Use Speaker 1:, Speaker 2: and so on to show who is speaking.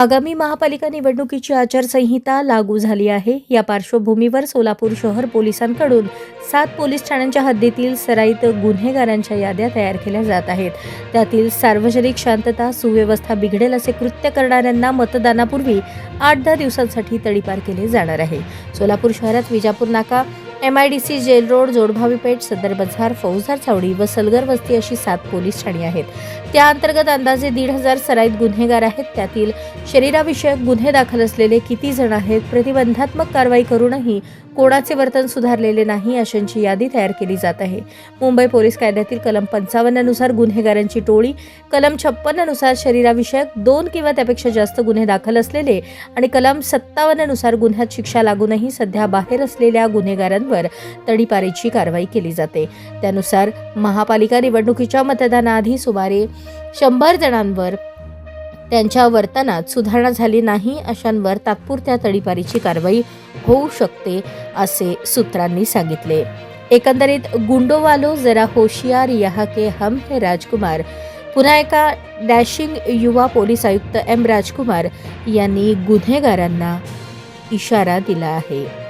Speaker 1: आगामी महापालिका निवडणुकीची आचारसंहिता लागू झाली आहे. या पार्श्वभूमीवर सोलापूर शहर पोलिसांकडून सात पोलीस ठाण्यांच्या हद्दीतील सराईत गुन्हेगारांच्या याद्या तयार केल्या जात आहेत. त्यातील सार्वजनिक शांतता सुव्यवस्था बिघडेल असे कृत्य करणाऱ्यांना मतदानापूर्वी आठ दहा दिवसांसाठी तडीपार केले जाणार आहे. सोलापूर शहरात विजापूर नाका M I D C jail road Jodbhavi Peth Sadar Bazar फौजदार चावडी व सलगर वस्ती अशी सात पोलीस ठाणी आहेत. त्या अंतर्गत अंदाजे दीड हजार सराईत गुन्हेगार आहेत. त्यातील शरीराविषयक गुन्हे दाखल असलेले किती जण आहेत प्रतिबंधात्मक कारवाई करूनही कोणाचे वर्तन सुधारलेले नाही अशांची यादी तयार केली जात आहे. मुंबई पोलीस कायद्यातील कलम पंचावन्ननुसार गुन्हेगारांची टोळी कलम छप्पन्ननुसार शरीराविषयक दोन किंवा त्यापेक्षा जास्त गुन्हे दाखल असलेले आणि कलम सत्तावन्ननुसार गुन्ह्यात शिक्षा लागूनही सध्या बाहेर असलेल्या गुन्हेगारांवर तडीपारीची कारवाई केली जाते. त्यानुसार महापालिका निवडणुकीच्या मतदानाआधी सुमारे शंभर जणांवर त्यांच्या वर्तनात सुधारणा झाली नाही अशांवर तात्पुरत्या तडीपारीची कारवाई होऊ शकते असे सूत्रांनी सांगितले. एकंदरीत गुंडोवालो जरा होशियार यहा के हम हे राजकुमार. पुन्हा एका डॅशिंग युवा पोलीस आयुक्त एम राजकुमार यांनी गुन्हेगारांना इशारा दिला आहे.